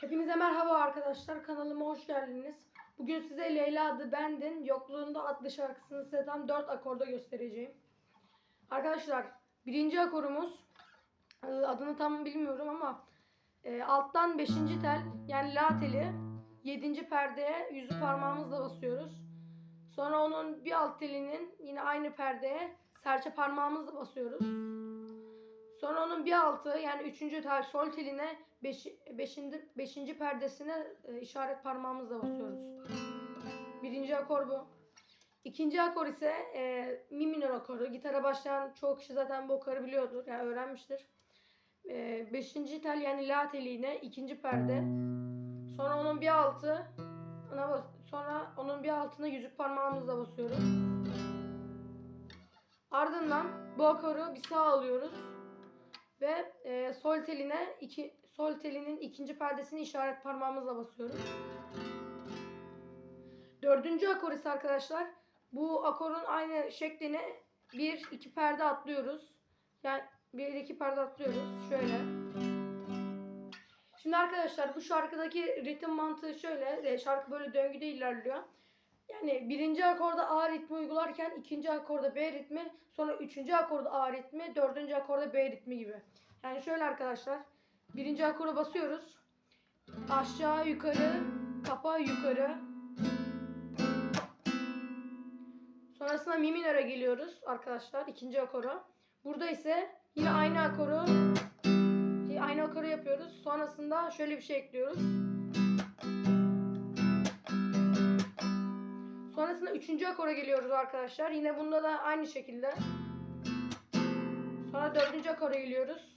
Hepinize merhaba arkadaşlar. Kanalıma hoş geldiniz. Bugün size Leyla adı bendin Yokluğunda adlı şarkısını size tam 4 akorda göstereceğim. Arkadaşlar birinci akorumuz e, adını tam bilmiyorum ama e, alttan 5. tel yani la teli 7. perdeye yüzü parmağımızla basıyoruz. Sonra onun bir alt telinin yine aynı perdeye serçe parmağımızla basıyoruz. Sonra onun bir altı yani üçüncü tel sol teline beş, beşinci, beşinci perdesine e, işaret parmağımızla basıyoruz. Birinci akor bu. İkinci akor ise e, mi minör akoru. Gitara başlayan çoğu kişi zaten bu akoru biliyordur. Yani öğrenmiştir. E, beşinci tel yani la teliğine ikinci perde. Sonra onun bir altı ona bas, sonra onun bir altına yüzük parmağımızla basıyoruz. Ardından bu akoru bir sağ alıyoruz ve e, sol teline iki sol telinin ikinci perdesini işaret parmağımızla basıyoruz. Dördüncü akor ise arkadaşlar bu akorun aynı şeklini bir iki perde atlıyoruz. Yani bir iki perde atlıyoruz. Şöyle. Şimdi arkadaşlar bu şarkıdaki ritim mantığı şöyle. e, Şarkı böyle döngüde ilerliyor. Yani birinci akorda A ritmi uygularken ikinci akorda B ritmi, sonra üçüncü akorda A ritmi, dördüncü akorda B ritmi gibi. Yani şöyle arkadaşlar. Birinci akora basıyoruz. Aşağı yukarı, kapa yukarı. Sonrasında mi minöre geliyoruz arkadaşlar ikinci akora. Burada ise yine aynı akoru aynı akoru yapıyoruz. Sonrasında şöyle bir şey ekliyoruz. üçüncü akora geliyoruz arkadaşlar. Yine bunda da aynı şekilde. Sonra dördüncü akora geliyoruz.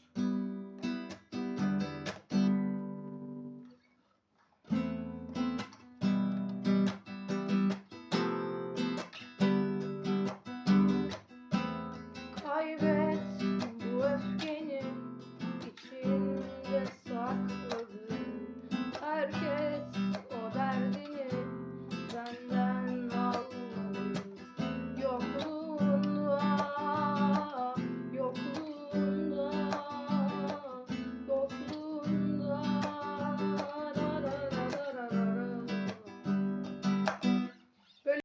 Herkes